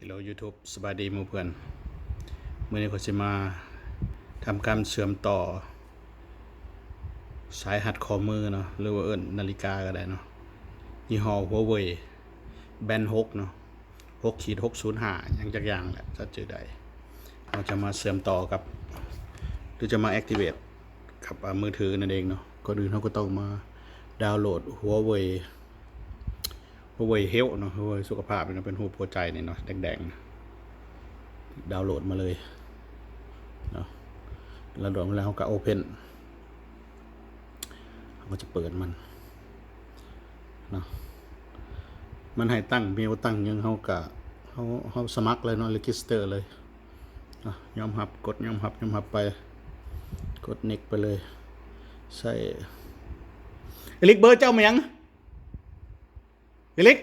ฮัลโหลยูทูบสบายดีมู่เพื่อนเมื่อนี้ก็จะมาทำการเชื่อมต่อ สายหัดข้อมือเนาะหรือว่าเอิ้นาฬิกาก็ได้เนาะยี่ห้อ Huawei แบน6เนาะ6ขีด605อย่างจักอย่างแหละจะเจอได้เราจะมาเชื่อมต่อกับ หรือจะมา activate กับมือถือนั่นเองเนาะก่อนอื่นเราก็ต้องมาดาวน์โหลด Huawei Huawei Health เนาะ Huawei สุขภาพเนาะเป็นรูปหัวใจเนี่ยเนาะแดงๆ ดาวน์โหลดมาเลยเนาะแล้วโหลดมาแล้วเราก็ Open เราก็จะเปิดมันเนาะมันให้ตั้งเมลตั้งยังเฮากะเฮาเฮาสมัครเลยเนาะ register เลยยอมรับกดยอมรับยอมรับไป กด next ไปเลย ใส่เลิกเบอร์เจ้ามายัง เดลิก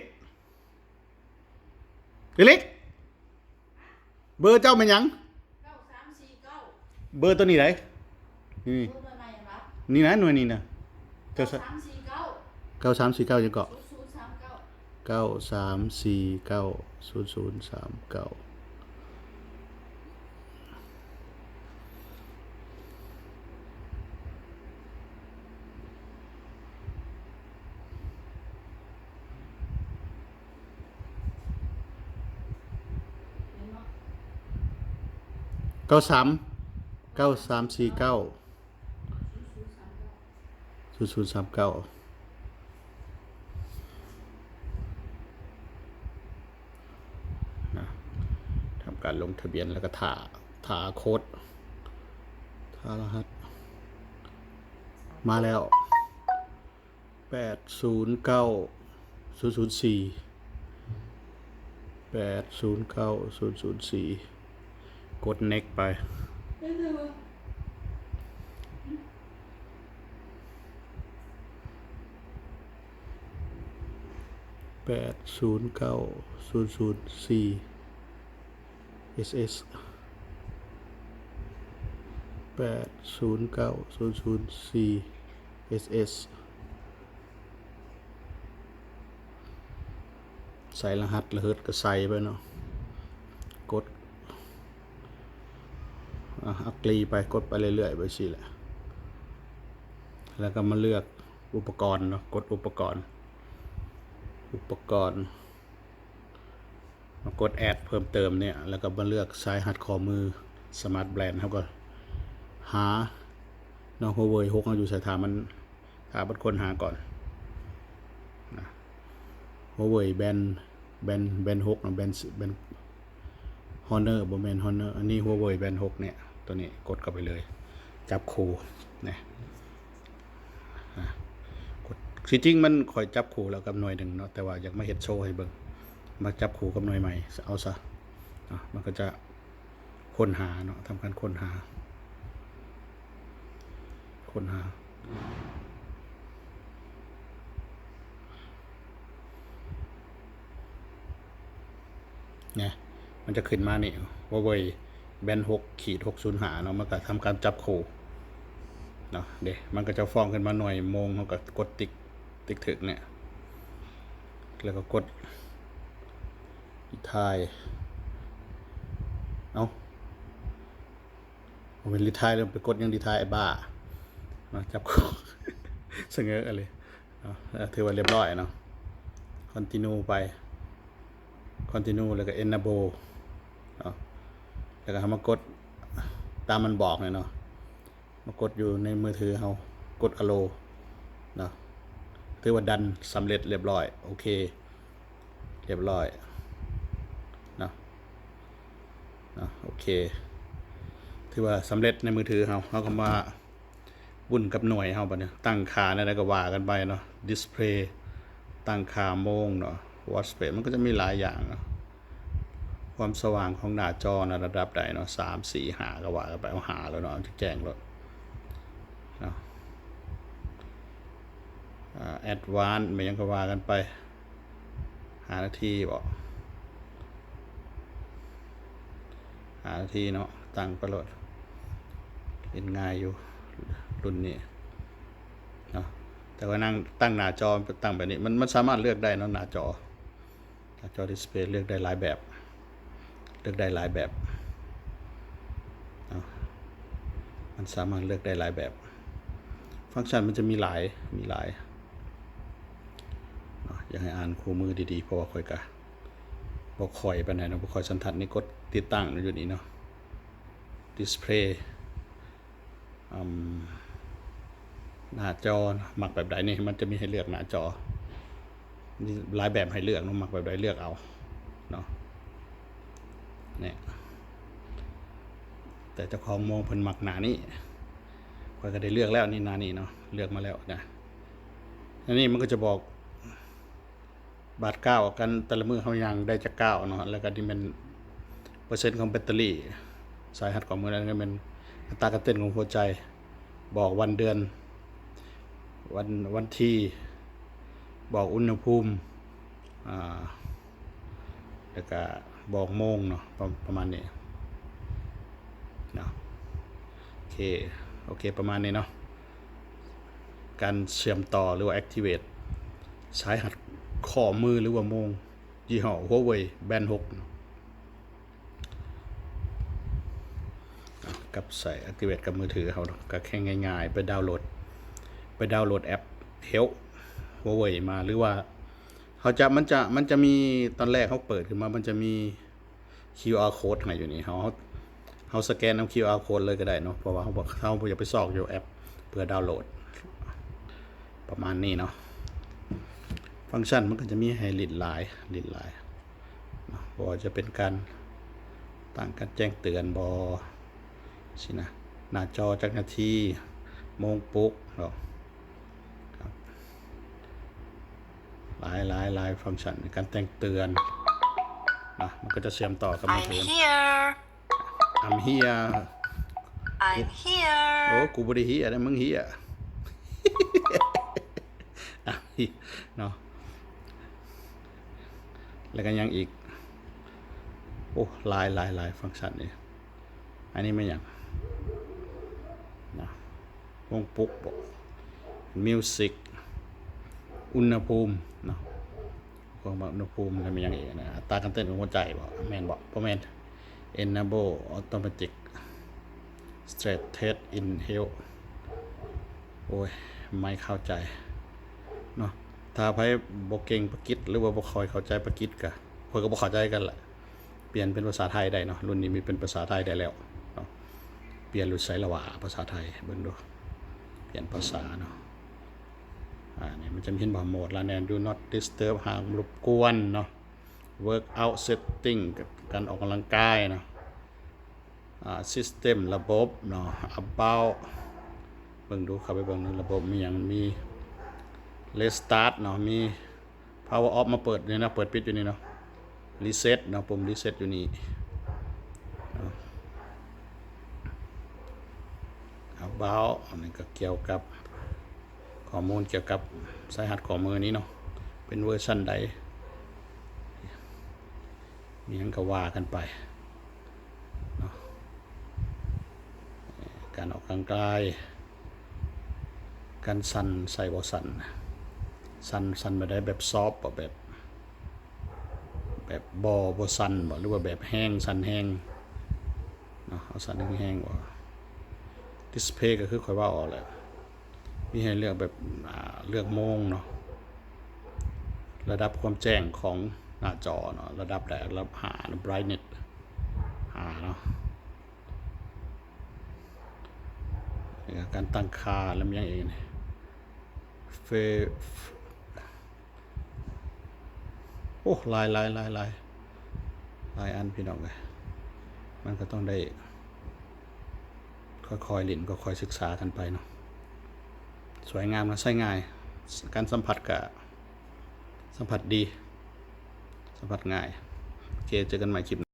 เดลิกเบอร์เจ้าเป็นยังเก้าสามสี่เก้าเบอร์ตัวนี้ไหนนี่เบอร์ใหม่ๆครับนี่นะหน่วยนี้นะเก้าสามสี่เก้าเก้าสามสี่เก้ายังเกาะเก้าสามสี่เก้าศูนย์ศูนย์สามเก้า เก้าสามเก้าสามสี่เก้าศูนย์ศูนย์สามเก้านะทำการลงทะเบียนแล้วก็ถาถาโค้ดถารหัส มาแล้วแปดศูนย์เก้าศูนย์ศูนย์สี่แปดศูนย์เก้าศูนย์ศูนย์สี่ กด next ไป แปดศูนย์เก้าศูนย์ศูนย์สี่ SS แปดศูนย์เก้าศูนย์ศูนย์สี่ SS ใส่รหัสระเหิดก็ใส่ไปเนาะ กด อักลีไปกดไปเรื่อยๆไปสิแหละ แล้วก็มาเลือกอุปกรณ์เนาะกดอุปกรณ์ อุปกรณ์มากดแอดเพิ่มเติมเนี่ย แล้วก็มาเลือกสายหัดข้อมือสมาร์ทแบรนด์ครับก็หาน้องโฮเวยฮกเราอยู่สายถามมันถาบัดคนหาก่อนนะโฮเวยแบนแบนแบนฮกนะแบนแบนฮอนเนอร์บแมนฮอนเนอร์อันนี้โฮเวยแบนฮกเนี่ย ตัวนี้กดเข้าไปเลย จับคูนะกดที่จริงมันคอยจับคูแล้วกับหน่วยหนึ่งเนาะแต่ว่าอยากมาเห็ดโชว์ให้เบิ่งมาจับคู่กับหน่วยใหม่เอาซะอะมันก็จะค้นหาเนาะทำการค้นหาค้นหาเนี่ยมันจะขึ้นมานี่ว่าเวย แบนหกขีดหกศูนย์หาเนาะมันก็ทำการจับคู่เนาะเดี๋ยวมันก็จะฟ้องขึ้นมาหน่วยโมงเขาก็กดติ๊กติ๊กถึกเนี่ย แล้วก็กดทาย เอาผมเป็นรีทายแล้วไปกดยังรีทายไอ้บ้ามาจับคู่เสงอกันเลยเอาแล้วถือว่าเรียบร้อยเนาะคอนติเนียไปคอนติเนียแล้วก็เอนนาโบ แล้วก็มากดตามมันบอกเลยเนาะมากดอยู่ในมือถือเขากดอโลเนาะถือว่าดันสำเร็จเรียบร้อย โอเค เรียบร้อยเนาะเนาะโอเค ถือว่าสำเร็จในมือถือเราเราก็มาวุ่นกับหน่วยเราปะเนี่ยตั้งค่าในอะไรก็ว่ากันไปเนาะดิสเพลย์ตั้งค่าโมงเนาะวอตสเปซมันก็จะมีหลายอย่างเนาะ ความสว่างของหน้าจอนะระดับใดเนาะสามสี่หาก็ว่ากันไปเอาหาแล้วเนาะจะแจ้งแล้วเนาะแอดวานซ์ไม่ยังก็ว่ากันไปหานาทีบอกหานาทีเนาะตั้งประโลดเห็นง่ายอยู่รุ่นนี้เนาะแต่ว่านั่งตั้งหน้าจอตั้งแบบนี้มันมันสามารถเลือกได้เนาะหน้าจอหน้าจอดิสเพย์เลือกได้หลายแบบ เลือกได้หลายแบบ มันสามารถเลือกได้หลายแบบ ฟังก์ชันมันจะมีหลาย มีหลายอยากให้อ่านคู่มือดีๆ เพราะว่าคอยกะบอกคอยไปไหนใดเนาะบอกคอยสันทัดนี่กดติดตั้งอยู่นี่เนาะ display หน้าจอหมักแบบใดนี่มันจะมีให้เลือกหน้าจอหลายแบบให้เลือกเนาะหมักแบบใดเลือกเอา เนี่ยแต่เจ้าของมองเพิ่นหมักหนานี่ข้อยก็ได้เลือกแล้วนี่หนานี่เนาะเลือกมาแล้วนะอันนี้มันก็จะบอกบาทเก้ากันแต่ละมือเขายังได้จากเก้าเนาะแล้วก็ที่มันเปอร์เซ็นต์ของแบตเตอรี่ สายหัดของมือนั้นก็เป็นอัตราการเต้นของหัวใจบอกวันเดือน วันวันที่บอกอุณหภูมิอ่าแล้วก็ บอกโมงเนาะประประมาณนี้เนาะโอเคโอเคประมาณนี้เนาะการเชื่อมต่อหรือว่า activate สายหัดข้อมือหรือว่าโมง ยี่ห้อ Huawei Band 6กับใส่ Activate กับมือถือเขาเนาะก็แค่ง่ายๆ ไปดาวน์โหลด ไปดาวน์โหลดแอป Help Huawei มาหรือว่า เขาจะมันจะมันจะมีตอนแรกเขาเปิดขึ้นมา มันจะมี QR code ให้อยู่นี่เขาเขาสแกนเอา QR code เลยก็ได้เนาะเพราะว่าเขาบอกเขาอยากไปซอกอยู่แอปเพื่อดาวน์โหลด ประมาณนี้เนาะฟังก์ชันมันก็จะมีให้ลิดหลายลิดหลายเนาะบ่ว่าจะเป็นการตั้งการแจ้งเตือนบอสินะหน้าจอจักนาทีโมงปลุกเนาะครับ หลายหลายหลายฟังก์ชันในการแต่งเตือนนะมันก็จะเชื่อมต่อกับมือ I'm ถือ here. I'm here I'm here. โอ้กูบริฮีอะไรมึงฮีอะอะฮิเนาะแล้วก็ยังอีก โอ้หลายหลายหลายฟังก์ชันนี่อันนี้ไม่อย่างนะวงปลุกบอกมิวสิก อุณหภูมิเนาะพวกอุณหภูมิแล้วมีอย่างอีกนะอัตราการเต้นของหัวใจบอกแมนบอกเพราะแมน enable automatic stress test in health โอ้ย ไม่เข้าใจเนาะถ้าไพ่บกเก่งประกิจหรือว่าบกคอยเข้าใจประกิจกะคอยก็บกเข้าใจกันแหละเปลี่ยนเป็นภาษาไทยได้เนาะรุ่นนี้มีเป็นภาษาไทยได้แล้วเนาะเปลี่ยนรุ่นไซละว่าภาษาไทยเบิ่งดูเปลี่ยนภาษาเนาะ อ่าเนี่ยมันจะมีเห็นบ่าโหมดละแนน do not disturb ห่างรบกวนเนาะ workout setting กับการออกกำลังกายเนาะอ่า system ระบบเนาะ about เบิ่งดูเข้าไปเบิ่งในระบบมีอย่างมี restart เนาะมี power off มาเปิดเนี่ยนะเปิดปิดอยู่นี่เนาะ reset เนาะปุ่ม reset อยู่นี่เนาะ about อันนี้ก็เกี่ยวกับ ข้อมูลเกี่ยวกับสายหัดข้อมือนี้เนาะเป็นเวอร์ชันใดมีหยังก็ว่ากันไปการออกกำลังกายการสั่นใส่บอสั่นสั่นสั่นมาได้แบบซอฟต์บ่แบบ แบบบอบอสั่นบ่หรือว่าแบบแห้งสั่นแห้งเนาะเอาสั่นแห้งๆบ่าดิสเพย์ก็คือคอยว่าออกแหละ มีให้เลือกแบบเลือกโมงเนาะระดับความแจ้งของหน้าจอเนาะระดับแดดระดับหา brightness หาเนาะนี่ก็การตั้งค่าแล้วมีอย่างอื่นเฟโอ้หลายลายลายลายลายอันพี่น้องเลยมันก็ต้องได้ค่อยๆเล่นก็ค่อยศึกษากันไปเนาะ สวยงามนะใช้ง่าย การสัมผัสกับสัมผัสดี สัมผัสง่าย โอเค เจอกันใหม่คลิปหน้า